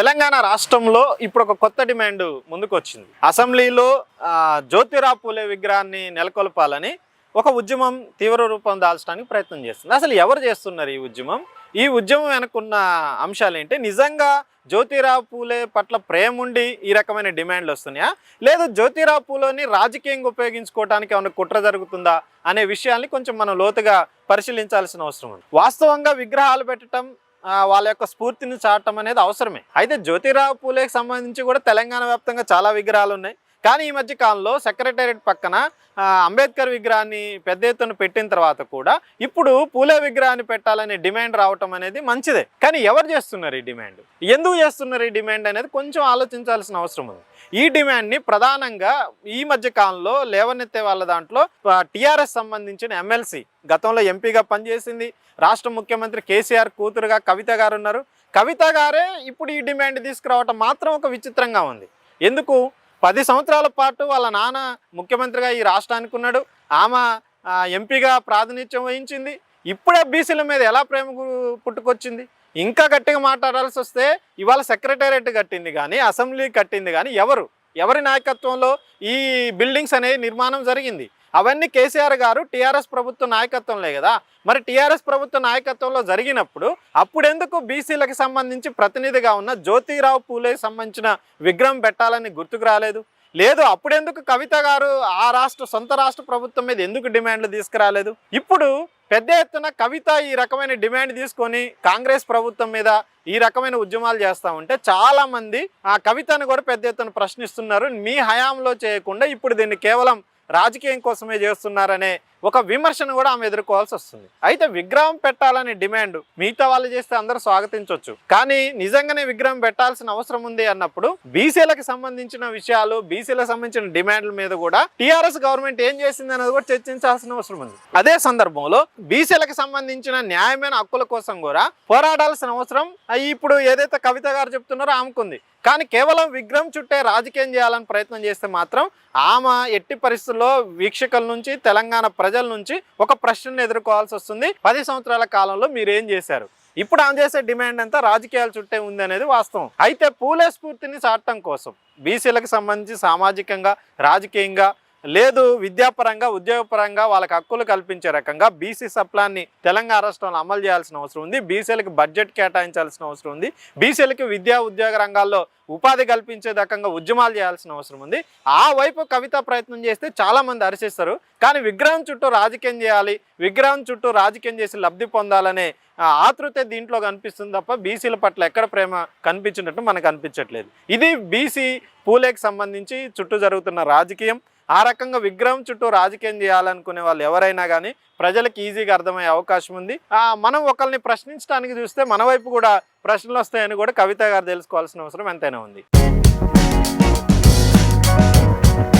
తెలంగాణ రాష్ట్రంలో ఇప్పుడు ఒక కొత్త డిమాండ్ ముందుకు వచ్చింది అసెంబ్లీలో ఆ, జ్యోతిరావు పూలే విగ్రహాన్ని నెలకొల్పాలని ఒక ఉద్యమం తీవ్ర రూపం దాల్చడానికి ప్రయత్నం చేస్తుంది. అసలు ఎవరు చేస్తున్నారు ఈ ఉద్యమం? ఈ ఉద్యమం వెనుకున్న అంశాలు ఏంటి నిజంగా జ్యోతిరావు పూలే పట్ల ప్రేమ ఉండి ఈ రకమైన డిమాండ్లు వస్తున్నాయా? లేదు జ్యోతిరావు పూలని రాజకీయంగా ఉపయోగించుకోవడానికి ఏమైనా కుట్ర జరుగుతుందా అనే విషయాన్ని కొంచెం మనం లోతుగా పరిశీలించాల్సిన అవసరం ఉంది. వాస్తవంగా విగ్రహాలు పెట్టడం వాళ్ళ యొక్క స్ఫూర్తిని చాటం అనేది అవసరమే. అయితే జ్యోతిరావు పూలేకి సంబంధించి కూడా తెలంగాణ వ్యాప్తంగా చాలా విగ్రహాలు ఉన్నాయి కానీ ఈ మధ్య కాలంలో సెక్రటేరియట్ పక్కన అంబేద్కర్ విగ్రహాన్ని పెద్ద ఎత్తున పెట్టిన తర్వాత కూడా ఇప్పుడు పూలే విగ్రహాన్ని పెట్టాలనే డిమాండ్ రావటం అనేది మంచిదే. కానీ ఎవరు చేస్తున్నారు ఈ డిమాండ్? ఎందుకు చేస్తున్నారు ఈ డిమాండ్ అనేది కొంచెం ఆలోచించాల్సిన అవసరం ఉంది. ఈ డిమాండ్ని ప్రధానంగా ఈ మధ్య కాలంలో లేవనెత్తే వాళ్ళ దాంట్లో టీఆర్ఎస్ సంబంధించిన ఎమ్మెల్సీ గతంలో ఎంపీగా పనిచేసింది రాష్ట్ర ముఖ్యమంత్రి కేసీఆర్ కూతురుగా కవిత గారు ఉన్నారు. కవిత గారే ఇప్పుడు ఈ డిమాండ్ తీసుకురావటం మాత్రం ఒక విచిత్రంగా ఉంది. ఎందుకు? పది సంవత్సరాల పాటు వాళ్ళ నాన్న ముఖ్యమంత్రిగా ఈ రాష్ట్రానికి ఉన్నాడు. ఆమె ఎంపీగా ప్రాతినిధ్యం వహించింది. ఇప్పుడే బీసీల మీద ఎలా ప్రేమ పుట్టుకొచ్చింది? ఇంకా గట్టిగా మాట్లాడాల్సి వస్తే ఇవాళ సెక్రటేరియట్ కట్టింది కానీ అసెంబ్లీ కట్టింది కానీ ఎవరు? ఎవరి నాయకత్వంలో ఈ బిల్డింగ్స్ అనేవి నిర్మాణం జరిగింది? అవన్నీ కేసీఆర్ గారు టీఆర్ఎస్ ప్రభుత్వ నాయకత్వంలే కదా. మరి టీఆర్ఎస్ ప్రభుత్వ నాయకత్వంలో జరిగినప్పుడు అప్పుడెందుకు బీసీలకు సంబంధించి ప్రతినిధిగా ఉన్న జ్యోతిరావు పూలే సంబంధించిన విగ్రహం పెట్టాలని గుర్తుకు రాలేదు? లేదు అప్పుడెందుకు కవిత గారు ఆ రాష్ట్ర సొంత రాష్ట్ర ప్రభుత్వం మీద ఎందుకు డిమాండ్లు తీసుకురాలేదు? ఇప్పుడు పెద్ద ఎత్తున కవిత ఈ రకమైన డిమాండ్ తీసుకొని కాంగ్రెస్ ప్రభుత్వం మీద ఈ రకమైన ఉద్యమాలు చేస్తూ ఉంటే చాలామంది ఆ కవితను కూడా పెద్ద ఎత్తున ప్రశ్నిస్తున్నారు. మీ హయాంలో చేయకుండా ఇప్పుడు దీన్ని కేవలం రాజకీయం కోసమే చేస్తున్నారనే ఒక విమర్శను కూడా ఆమె ఎదుర్కోవాల్సి వస్తుంది. అయితే విగ్రహం పెట్టాలనే డిమాండ్ మిగతా వాళ్ళు చేస్తే అందరూ స్వాగతించవచ్చు కానీ నిజంగానే విగ్రహం పెట్టాల్సిన అవసరం ఉంది అన్నప్పుడు బీసీలకు సంబంధించిన విషయాలు బీసీలకు సంబంధించిన డిమాండ్ల మీద కూడా టీఆర్ఎస్ గవర్నమెంట్ ఏం చేసింది అనేది కూడా చర్చించాల్సిన అవసరం ఉంది. అదే సందర్భంలో బీసీలకు సంబంధించిన న్యాయమైన హక్కుల కోసం కూడా పోరాడాల్సిన అవసరం ఇప్పుడు ఏదైతే కవిత గారు చెప్తున్నారో ఆమెకుంది. కానీ కేవలం విగ్రహం చుట్టే రాజకీయం చేయాలని ప్రయత్నం చేస్తే మాత్రం ఆమె ఎట్టి పరిస్థితుల్లో వీక్షకుల నుంచి తెలంగాణ ప్రజల నుంచి ఒక ప్రశ్నను ఎదుర్కోవాల్సి వస్తుంది. పది సంవత్సరాల కాలంలో మీరేం చేశారు? ఇప్పుడు ఆమె చేసే డిమాండ్ అంతా రాజకీయాల చుట్టే ఉంది అనేది వాస్తవం. అయితే పూలే స్ఫూర్తిని సాటం కోసం బీసీలకు సంబంధించి సామాజికంగా రాజకీయంగా లేదు విద్యాపరంగా ఉద్యోగపరంగా వాళ్ళకి హక్కులు కల్పించే రకంగా బీసీ సప్లాన్ని తెలంగాణ రాష్ట్రంలో అమలు చేయాల్సిన అవసరం ఉంది. బీసీలకు బడ్జెట్ కేటాయించాల్సిన అవసరం ఉంది. బీసీలకి విద్యా ఉద్యోగ రంగాల్లో ఉపాధి కల్పించే రకంగా ఉద్యమాలు చేయాల్సిన అవసరం ఉంది. ఆ వైపు కవిత ప్రయత్నం చేస్తే చాలామంది మంది కానీ విగ్రహం చుట్టూ రాజకీయం చేయాలి విగ్రహం చుట్టూ రాజకీయం చేసి లబ్ధి పొందాలనే ఆతృత దీంట్లో కనిపిస్తుంది తప్ప బీసీల పట్ల ఎక్కడ ప్రేమ కనిపించినట్టు మనకు అనిపించట్లేదు. ఇది బీసీ పూలేకి సంబంధించి చుట్టూ జరుగుతున్న రాజకీయం. ఆ రకంగా విగ్రహం చుట్టూ రాజకీయం చేయాలనుకునే వాళ్ళు ఎవరైనా కానీ ప్రజలకు ఈజీగా అర్థమయ్యే అవకాశం ఉంది. మనం ఒకరిని ప్రశ్నించడానికి చూస్తే మన వైపు కూడా ప్రశ్నలు వస్తాయని కూడా కవిత గారు తెలుసుకోవాల్సిన అవసరం ఎంతైనా ఉంది.